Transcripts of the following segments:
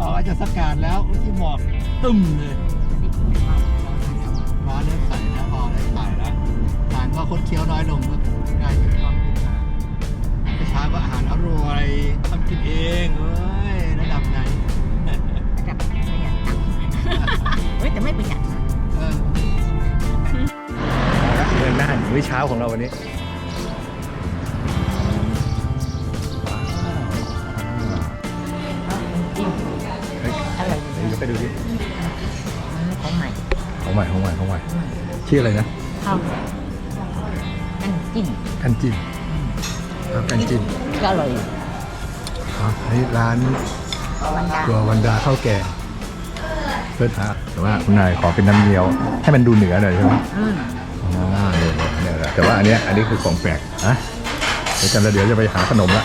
อ๋อจะสกัดแล้วอุ๊ยที่หมอกตึ้มเลยฟ้าเริ่มใสแล้วพอได้ถ่ายแล้วทานก็คดเคี้ยวน้อยลงก็กลายเป็นความขึ้นมาเมื่อเช้าก็อาหารอร่อยทำกินเองเอ้ยระดับไหนจะประหยัดตังค์เฮ้ยแต่ไม่ประหยัดนะเออเรื่องหน้ามื้อเช้าของเราวันนี้ ชื่ออะไรนะข้าวกันจิ้มกันจินครับกันจินก็อร่อยอยู่อ๋ออันนี้ร้านวันดาตัววันดาข้าวแกงเพื่อนฮะแต่ว่าคุณนายขอเป็นน้ำเงี้ยว ให้มันดูเหนือหน่อยใช่ไหมอืมอ๋อเนี่ยเนี่ยแหละแต่ว่าอันเนี้ยอันนี้คือของแปลกนะเดี๋ยวกันแล้วเดี๋ยวจะไปหาขนมละ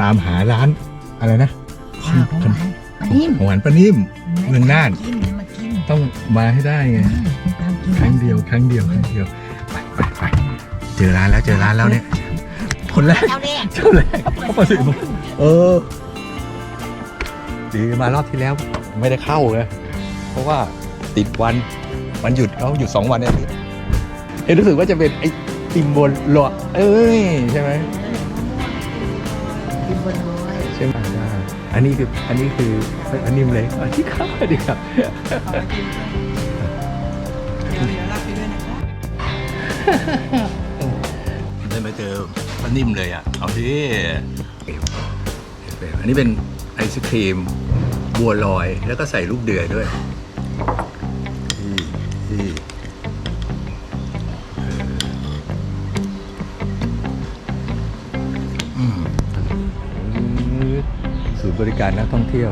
ตามหาร้านอะไรนะข้าวของหวานปลานิ่มของหวานปลานิ่มเมืองน่านกินมากิน ต้องมาให้ได้ไงตามกิน ครั้งเดียวครั้งเดียวครั้งเดียวไปไปไปเจอร้านแล้วเจอร้านแล้วเนี่ยคนแรกเจ้าแรกเจ้าแรกเขาประสิทธิ์บอกเออดีมารอบที่แล้วไม่ได้เข้าเลย เพราะว่าติดวันวันหยุดเขาหยุดสองวันเนี่ยเอ้รู้สึกว่าจะเป็นไอ้ติมบนหลอเอ้ยใช่ไหมกินบนรวยใช่ไหมได้อันนี้คืออันนี้คืออันนี้เลยอันที่ครับอันนี้ครับ ได้มาเจอป้านิ่มเลยอะ เอาดิอันนี้เป็นไอศครีม บัวลอยแล้วก็ใส่ลูกเดือยด้วยนี่นี่ศูนย์บริการนักท่องเที่ยว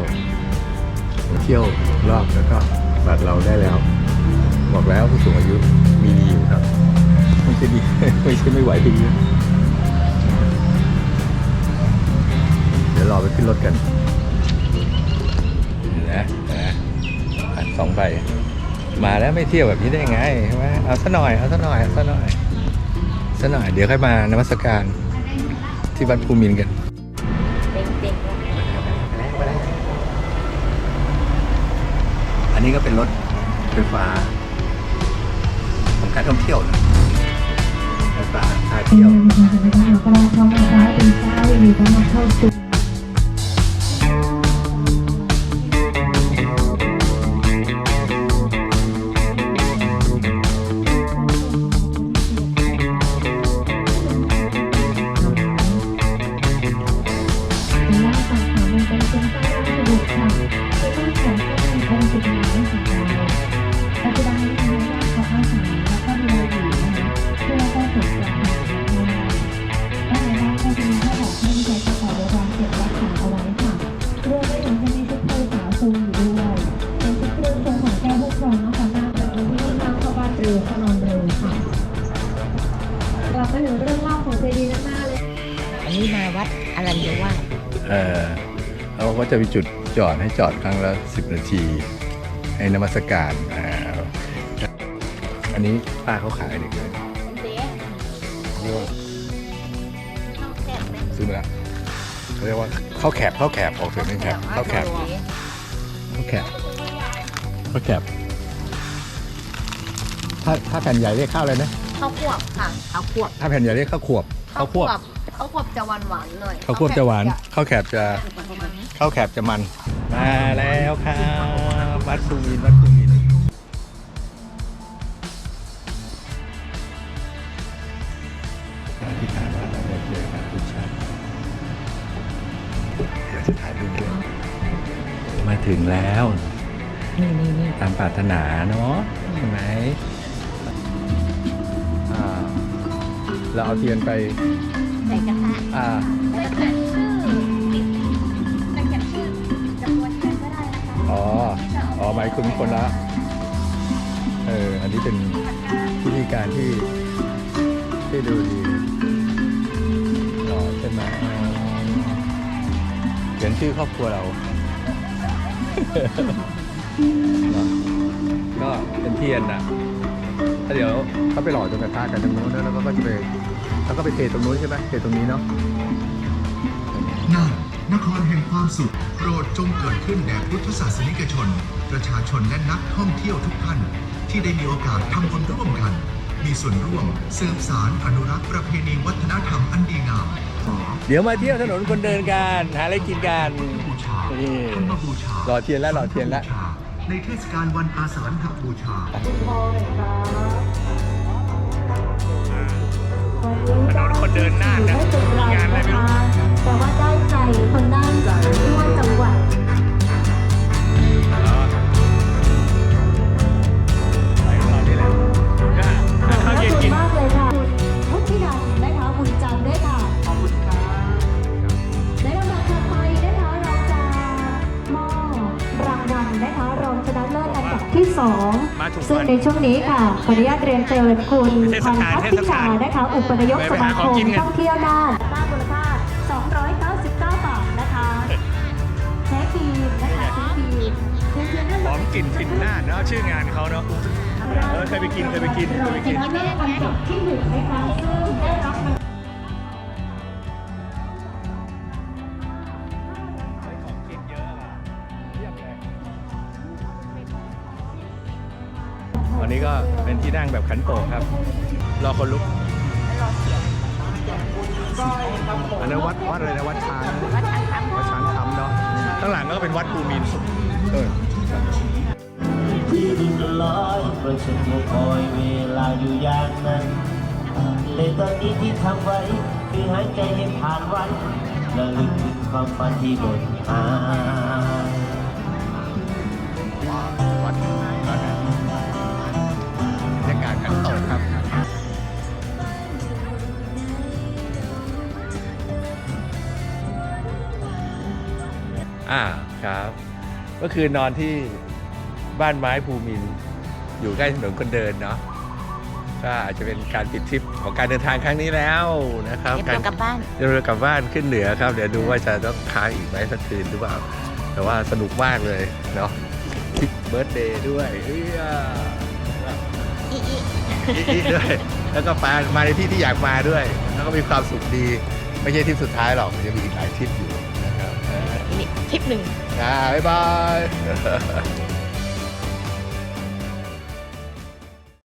เที่ยวรอบแล้วก็บัตรเราได้แล้ว บอกแล้วผู้สูงอายุ ไม่ใช่ดีไม่ใช่ไม่ไหวดีเดี๋ยวรอไปขึ้นรถกันนะนะอะสองใบมาแล้วไม่เที่ยวแบบนี้ได้ไงใช่ไหมเอาซะหน่อยเอาซะหน่อยเอาซะหน่อยซะหน่อย เดี๋ยวค่อยมานมัสการที่วัดภูมินทร์กันเต็งเต็งอันนี้ก็เป็นรถไฟฟ้าของการท่องเที่ยวนะ ต่างๆพาเที่ยว ก็ลังทำนะคะเป็นเจ้าอยู่กำลังเข้าสู่ ถึงเรื่องเล่าของเจดีย์หน้าเลยอันนี้มาวัดอรัญญวาสเออเขาก็จะมีจุดจอดให้จอดครั้งละสิบนาที ให้นมัสการอ่าอันนี้ป้าเขาขายเด็กเลยเรียกว่าซื้อมาแล้วเขาเรียกว่าข้าวแคบข้าวแคบออกเสียงเป็นแคบข้าวแคบข้าวแคบข้าวแคบถ้าถ้าแผ่นใหญ่เรียกข้าวอะไรนะ ข้าวควบค่ะเอาขวบถ้าแผ่นใหญ่เรียกข้าวขวบข้าวควบข้าวควบจะหวานหวานๆหน่อยข้าวควบจะหวานข้าวแคบจะข้าวแคบจะมัน มาแล้วครับวัดภูมินทร์วัดภูมินทร์ที่ถามว่าเราได้เจอกันทุกชาติเดี๋ยวจะถ่ายรูปด้วยมาถึงแล้ว นี่นี่นี่ตามปรารถนาเนาะใช่ไหม เราเอาเทียนไปใส่กระทะอ่าใส่เขียนชื่อติดใส่เขียนชื่อจำนวนเทียนก็ได้นะคะอ๋ออ๋อหมายคุณคนละเอออันนี้เป็นวิธีการที่ที่ดูดีหล่อใช่ไหมอ๋อเขียนชื่อครอบครัวเราเนอะก็เป็นเทียนอะ ถ้าเดี๋ยวเขาไปหล่อตรงกระทะกันตรงนู้นแล้วก็จะไปแล้วก็ไปเทตรงนู้นใช่ไหมเทตรงนี้เนาะเนาะนครแห่งความสุขโปรดจงเกิดขึ้นแด่พุทธศาสนิกชน ประชาชนและนักท่องเที่ยวทุกท่าน ที่ได้มีโอกาสทำบุญร่วมกัน มีส่วนร่วมสืบสารอนุรักษ์ประเพณีวัฒนธรรมอันดีงามเดี๋ยวมาเที่ยวถนนคนเดินกันหาอะไรกินกันบูชานี่ธรรมบูชารอเทียนแล้วรอเทียนแล้ว ในเทศกาลวันอาสาฬหบูชาถนนคนเดินน่านนะงานอะไรไม่รู้แต่ว่าได้ใจคนน่านทั่วจั ช่วงนี้ค่ะขออนุญาตเรียนเชิญคุณเทศพันกาลพัฒเทศพิกาชาลนะคะ อุปนายกไปสไปมาหาคของมกินกันท่องเที่ยวน่านบ้านมูลค่า299 บาทนะคะใช้ครีมนะคะใช้ครีมเพียงๆนั่นหเลอยมกลิ่นฟินน่านเนาะชื่องานเขาเนาะเออเคยไปกินเคยไปกินเคยไปกินชนะเลิศอันดับที่หนึ่งนะคะ นี้ก็เป็นที่นั่งแบบขันโตกครับ รอคนลุกอันนั้นวัดวัดอะไรนะวัดช้างวัดช้างคำวัดช้างคำเนาะข้างหลังก็เป็นวัดภูมินเออที่ดินลอยประชดก็คอยเวลาอยู่อย่างนั้นแต่ตอนนี้ที่ทำไว้คือหายใจให้ผ่านวันและลึกถึงความฝันที่บนหา อ่าครับก็คือนอนที่บ้านไม้ภูมินทร์อยู่ใกล้ถนนคนเดินเนาะก็อาจจะเป็นการปิดทริปของการเดินทางครั้งนี้แล้วนะครับเดี๋ยวกลับบ้านเดี๋ยวเรากลับบ้านขึ้นเหนือครับ เดี๋ยวดูว่าจะต้องค้างอีกไหมสักคืนหรือเปล่า แต่ว่าสนุกมากเลยเนาะทริปเบิร์ดเดย์ด้วยเฮ้ยอะอีอีอีกด้วยแล้วก็มามาในที่ที่อยากมาด้วย แล้วก็มีความสุขดี ไม่ใช่ทริปสุดท้ายหรอกมันจะมีอีกหลายทริปอยู่ คลิปหนึ่ง อ่าบ๊ายบาย